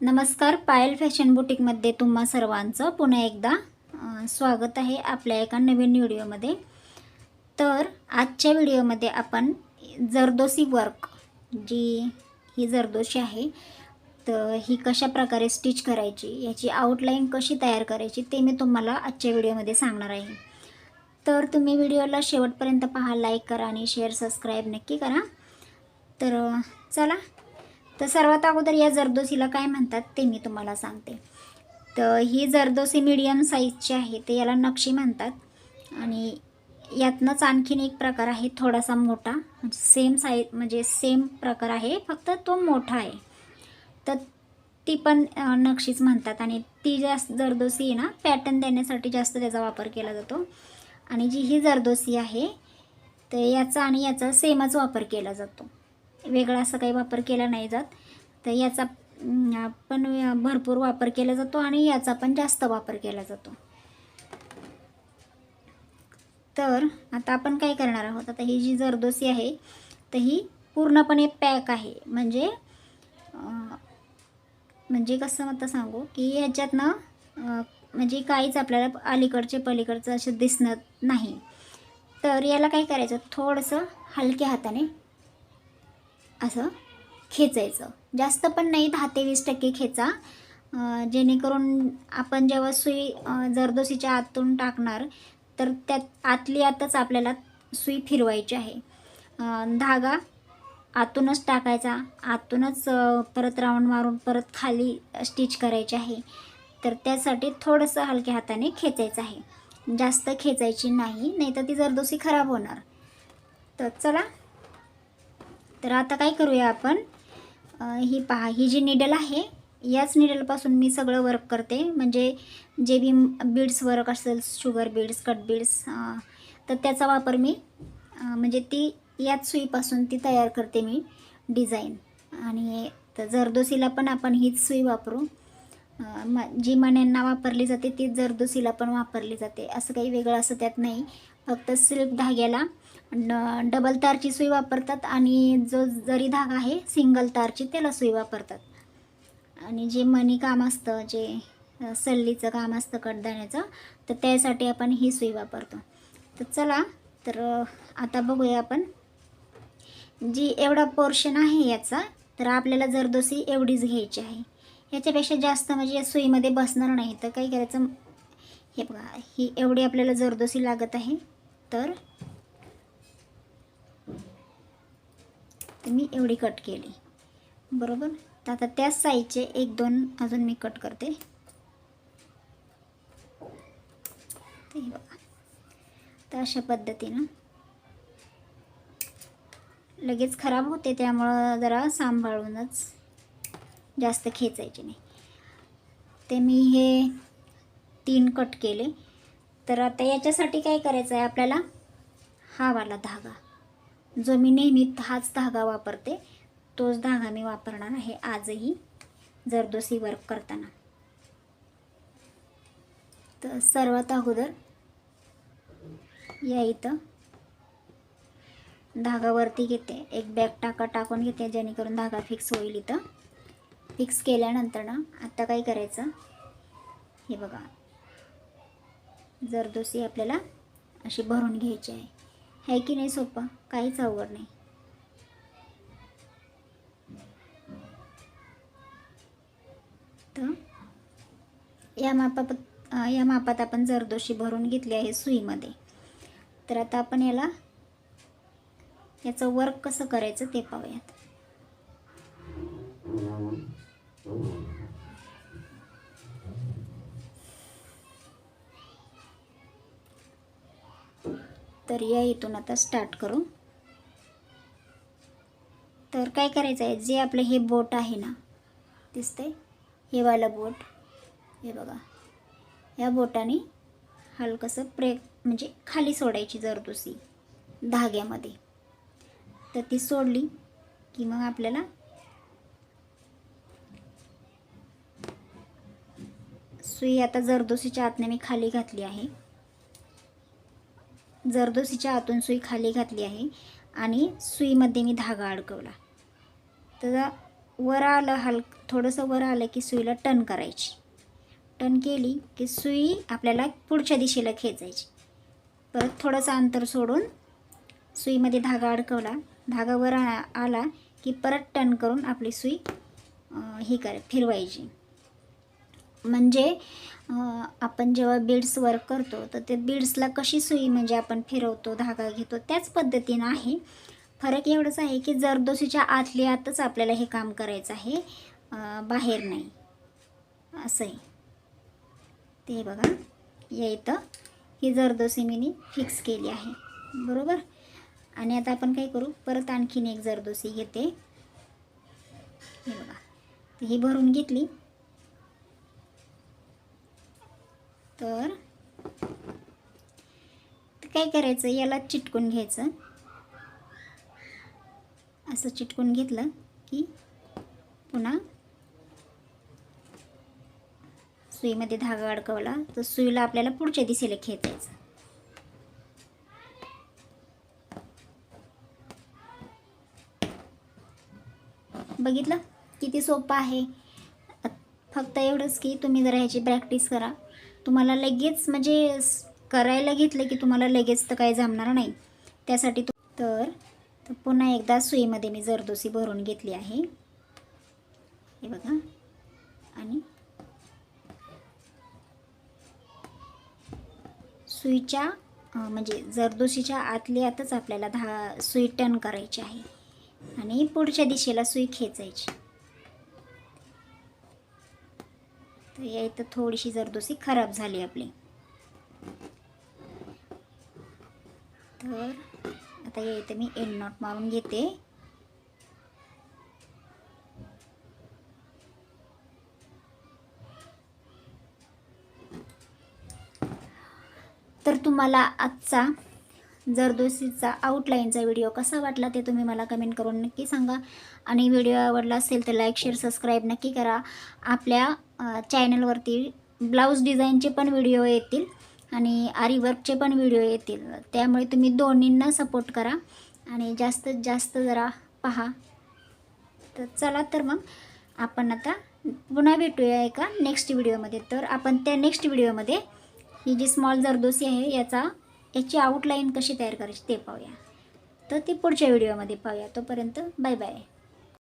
नमस्कार पायल फॅशन बुटीकमध्ये तुम्हा सर्वांचं पुन्हा एकदा स्वागत आहे आपल्या एका नवीन व्हिडिओमध्ये. तर आजच्या व्हिडिओमध्ये आपण जरदोसी वर्क जी ही जरदोशी आहे तर ही कशा प्रकारे स्टिच करायची याची आउटलाईन कशी तयार करायची ते मी तुम्हाला आजच्या व्हिडिओमध्ये सांगणार आहे. तर तुम्ही व्हिडिओला शेवटपर्यंत पहा लाईक करा आणि शेअर सबस्क्राईब नक्की करा. तर चला तर सर्वात अगोदर या जरदोसीला काय म्हणतात ते मी तुम्हाला सांगते. तर ही जरदोसी मीडियम साईजची आहे ते याला नक्षी म्हणतात. आणि यातनंच आणखीन एक प्रकार आहे थोडासा मोठा. म्हणजे सेम साईज म्हणजे सेम प्रकार आहे फक्त तो मोठा आहे. तर ती पण नक्षीच म्हणतात. आणि ती जास्त जरदोसी आहे ना पॅटर्न देण्यासाठी जास्त त्याचा वापर केला जातो. आणि जी ही जरदोसी आहे तर याचा आणि याचा सेमच वापर केला जातो. वेगळा असा काही वापर केला नाही जात. तर याचा पण भरपूर वापर केला जातो आणि याचा पण जास्त वापर केला जातो. तर आता आपण काय करणार आहोत? आता ही जी जरदोसी आहे तर ही पूर्णपणे पॅक आहे. म्हणजे म्हणजे कसं आता सांगू की याच्यातनं म्हणजे काहीच आपल्याला अलीकडचे पलीकडचं असं दिसणार नाही. तर याला काय करायचं? थोडंसं हलक्या हाताने असं खेचायचं. जास्त पण नाही दहा ते वीस टक्के खेचा. जेणेकरून आपण जेव्हा सुई जरदोसीच्या आतून टाकणार तर त्यात आतली आतच आपल्याला सुई फिरवायची आहे. धागा आतूनच टाकायचा. आतूनच परत राऊंड मारून परत खाली स्टिच करायची आहे. तर त्यासाठी थोडंसं हलक्या हाताने खेचायचं आहे. जास्त खेचायची नाही नाही तर ती जरदोसी खराब होणार. तर चला तर आता काय करूया आपण? ही पहा ही जी निडल आहे याच निडलपासून मी सगळं वर्क करते. म्हणजे जे बी बीड्स वर्क असेल शुगर बीड्स कट बीड्स तर त्याचा वापर मी म्हणजे ती याच सुईपासून ती तयार करते मी डिझाईन आणि तर जरदोसीला पण आपण हीच सुई वापरू. म जी मण्यांना वापरली जाते ती जरदोसीला पण वापरली जाते. असं काही वेगळं असं त्यात नाही. फक्त सिल्क धाग्याला डबल तारची सुई वापरतात आणि जो जरी धागा आहे सिंगल तारची त्याला सुई वापरतात. आणि जे मणी काम असतं जे सल्लीचं काम असतं कडदाण्याचं तर त्यासाठी आपण ही सुई वापरतो. तर चला तर आता बघूया आपण. जी एवढा पोर्शन आहे याचा तर आपल्याला जरदोसी एवढीच घ्यायची आहे. याच्यापेक्षा जास्त म्हणजे या सुईमध्ये बसणार नाही. तर काय करायचं? हे बघा ही एवढी आपल्याला जरदोसी लागत आहे. तर तर मी एवढी कट केली. बरोबर? तर आता त्याच साईजचे एक दोन अजून मी कट करते. तर बघा. तर अशा पद्धतीनं लगेच खराब होते त्यामुळं जरा सांभाळूनच जास्त खेचायचे नाही. ते मी हे तीन कट केले. तर आता याच्यासाठी काय करायचं आहे आपल्याला? हा वाला धागा. जो मी नेहमी हाच धागा वापरते. तोच धागा मी वापरणार आहे आजही जरदोसी वर्क करताना. तर सर्वात अगोदर या इथं धागावरती घेते. एक बॅग टाका टाकून घेते जेणेकरून धागा फिक्स होईल इथं. फिक्स केल्यानंतर ना आता काय करायचं? हे बघा. जरदोसी आपल्याला अशी भरून घ्यायची आहे. आहे की नाही सोपं? काहीच अवघड नाही. तर या मापात या मापात आपण जरदोशी भरून घेतली आहे सुईमध्ये तर आता आपण याला याचं वर्क कसं करायचं ते पाहूयात. तर या इथून आता स्टार्ट करू. तर काय करायचं आहे? जे आपलं हे बोट आहे ना दिसतंय? हे वालं बोट हे बघा. या बोटाने हलकंसं प्रे म्हणजे खाली सोडायची जरदोसी धाग्यामध्ये. तर ती सोडली की मग आपल्याला सुई आता जरदोसीच्या आतने मी खाली घातली आहे. जरदोसीच्या आतून सुई खाली घातली आहे आणि सुईमध्ये मी धागा अडकवला. तर वर आलं हल थोडंसं वर आलं की सुईला टन करायची. टन केली की सुई आपल्याला पुढच्या दिशेला खेचायची. परत थोडंसं अंतर सोडून सुईमध्ये धागा अडकवला. धागा वर आ- आला की परत टन करून आपली सुई हे कर फिरवायची. म्हणजे आपण जेव्हा बीड्स वर्क करतो तर ते बीड्सला कशी सुई म्हणजे आपण फिरवतो धागा घेतो त्याच पद्धतीनं आहे. फरक एवढंच आहे की जरदोशीच्या आतली आतच आपल्याला हे काम करायचं आहे बाहेर नाही. असं आहे. ते बघा या इथं ही जरदोशी मी फिक्स केली आहे. बरोबर? आणि आता आपण काय करू? परत आणखीन एक जरदोशी घेते. हे बघा. ही भरून घेतली. तर तर काय करायचं? याला चिटकून घ्यायचं. असं चिटकून घेतलं की पुन्हा सुईमध्ये धागा अडकवला तर सुईला आपल्याला पुढच्या दिशेला खेचायचं. बघितलं? किती सोपं आहे. फक्त एवढंच की तुम्ही जरा ह्याची प्रॅक्टिस करा. तुम्हाला लगेच म्हणजे करायला घेतलं की तुम्हाला लगेच तर काही जमणार नाही. त्यासाठी तु तर पुन्हा एकदा सुईमध्ये मी जरदोशी भरून घेतली आहे. हे बघा. आणि सुईच्या म्हणजे जरदोशीच्या आतली आतच आपल्याला दहा सुई टर्न करायची आहे. आणि पुढच्या दिशेला सुई खेचायची. तर या इथं थोडीशी जरदोसी खराब झाली आपली. तर आता या इथं मी एंड नॉट मारून घेते. तर तुम्हाला आजचा जरदोसीचा आउटलाईनचा व्हिडिओ कसा वाटला ते तुम्ही मला कमेंट करून नक्की सांगा. आणि व्हिडिओ आवडला असेल तर लाईक शेअर सबस्क्राईब नक्की करा. आपल्या चॅनलवरती ब्लाऊज डिझाईनचे पण व्हिडिओ येतील आणि आरीवर्कचे पण व्हिडिओ येतील. त्यामुळे तुम्ही दोन्हींना सपोर्ट करा आणि जास्तीत जास्त जरा पहा. तर चला तर मग आपण आता पुन्हा भेटूया एका नेक्स्ट व्हिडिओमध्ये तर आपण त्या नेक्स्ट व्हिडिओमध्ये ही जी स्मॉल जरदोसी आहे याचा याची आउटलाईन कशी तयार करायची ते पाहूया. तर ती पुढच्या व्हिडिओमध्ये पाहूया. तोपर्यंत बाय बाय